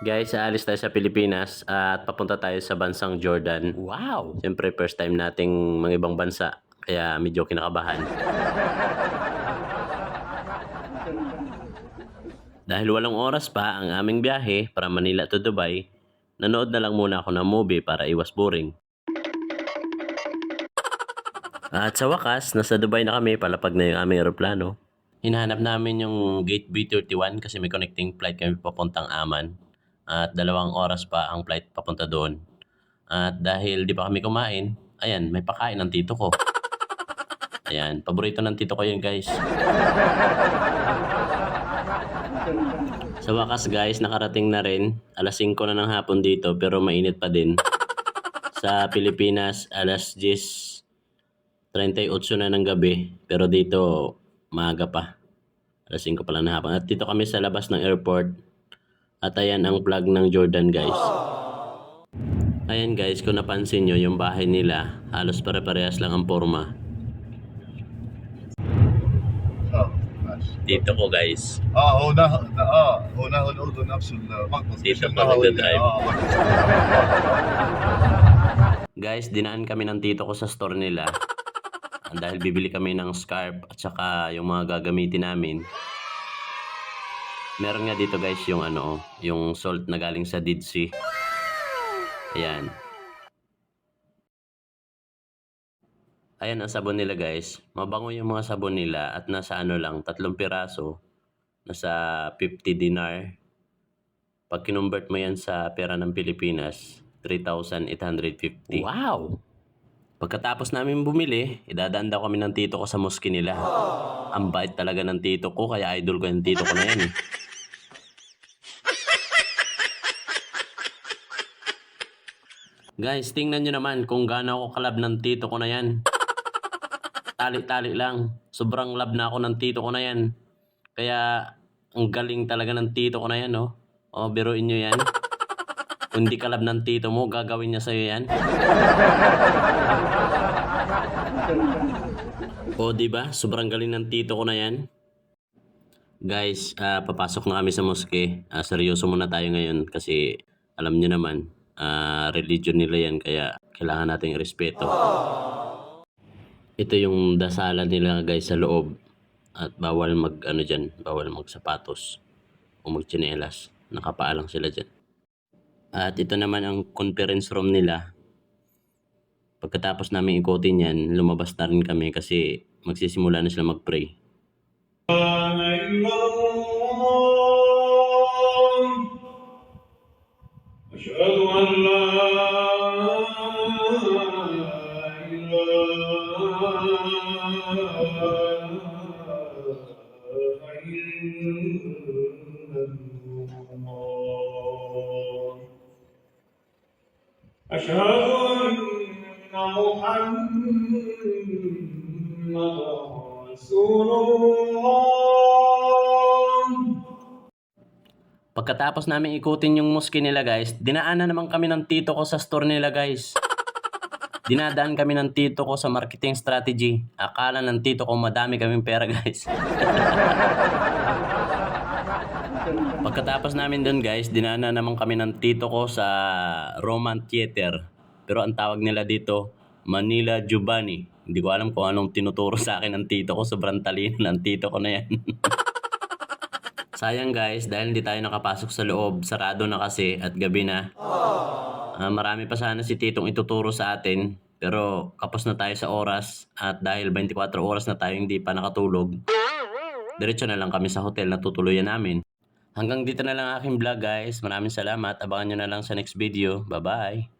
Guys, aalis tayo sa Pilipinas at papunta tayo sa bansang Jordan. Wow! Siyempre, first time nating mga ibang bansa. Kaya medyo kinakabahan. Dahil walang oras pa ang aming biyahe para Manila to Dubai, nanood na lang muna ako ng movie para iwas boring. At sa wakas, nasa Dubai na kami, palapag na yung aming aeroplano. Hinahanap namin yung gate B31 kasi may connecting flight kami papuntang Aman. At dalawang oras pa ang flight papunta doon. At dahil di pa kami kumain, ayan, may pakain ng tito ko. Ayan, paborito ng tito ko yun guys. Sa wakas guys, nakarating na rin. Alas 5 na ng hapon dito pero mainit pa din. Sa Pilipinas, alas 10.38 na ng gabi. Pero dito, maaga pa. Alas 5 pa lang ng hapon. At dito kami sa labas ng airport. At ayan ang plug ng Jordan guys. Ayan guys, kung napansin nyo yung bahay nila, halos pare-parehas lang ang forma. Dito ko guys. Ah, oh, una, una, ah, una, una, una, una, Dito pa nagdadrive. guys, dinaan kami ng tito ko sa store nila. dahil bibili kami ng scarf at saka yung mga gagamitin namin. Meron nga dito guys yung ano, yung salt na galing sa Dead Sea. Ayan. Ayan ang sabon nila guys. Mabango yung mga sabon nila at nasa ano lang, tatlong piraso. Nasa 50 dinar. Pag kinumbert mo yan sa pera ng Pilipinas, 3,850. Wow! Pagkatapos namin bumili, idadaan daw kami ng tito ko sa mosque nila. Ang bait talaga ng tito ko, kaya idol ko yung tito ko na yan eh. Guys, tingnan nyo naman kung gaano ako kalab ng tito ko na yan. Tali-tali lang. Sobrang lab na ako ng tito ko na yan. Kaya, ang galing talaga ng tito ko na yan, no? O, biruin nyo yan. Kung di kalab ng tito mo, gagawin niya sa'yo yan. o, di ba? Sobrang galing ng tito ko na yan. Guys, ah, papasok na kami sa moske. Ah, seryoso muna tayo ngayon kasi alam niyo naman, ah, religion nila yan kaya kailangan nating respeto. Ito yung dasalan nila guys sa loob at bawal mag ano diyan, bawal magsapatos o magtsinelas. Nakapaalang sila diyan. At ito naman ang conference room nila. Pagkatapos namin ikutin yan, lumabas na rin kami kasi magsisimula na sila mag-pray. أشهد أن لا أشهد أن محمدا رسول الله. Pagkatapos namin ikutin yung mosque nila guys, dinaanan naman kami ng tito ko sa store nila guys. Dinadaan kami ng tito ko sa marketing strategy. Akala ng tito ko madami kaming pera guys. Pagkatapos namin doon guys, dinaanan naman kami ng tito ko sa Roman Theater. Pero ang tawag nila dito, Manila Giovanni. Hindi ko alam kung anong tinuturo sa akin ng tito ko. Sobrang talino ng tito ko na yan. Sayang guys, dahil hindi tayo nakapasok sa loob, sarado na kasi at gabi na. Ah, marami pa sana si Titong ituturo sa atin, pero kapos na tayo sa oras at dahil 24 oras na tayo hindi pa nakatulog, diretso na lang kami sa hotel na tutuluyan namin. Hanggang dito na lang ang aking vlog guys. Maraming salamat. Abangan nyo na lang sa next video. Bye-bye.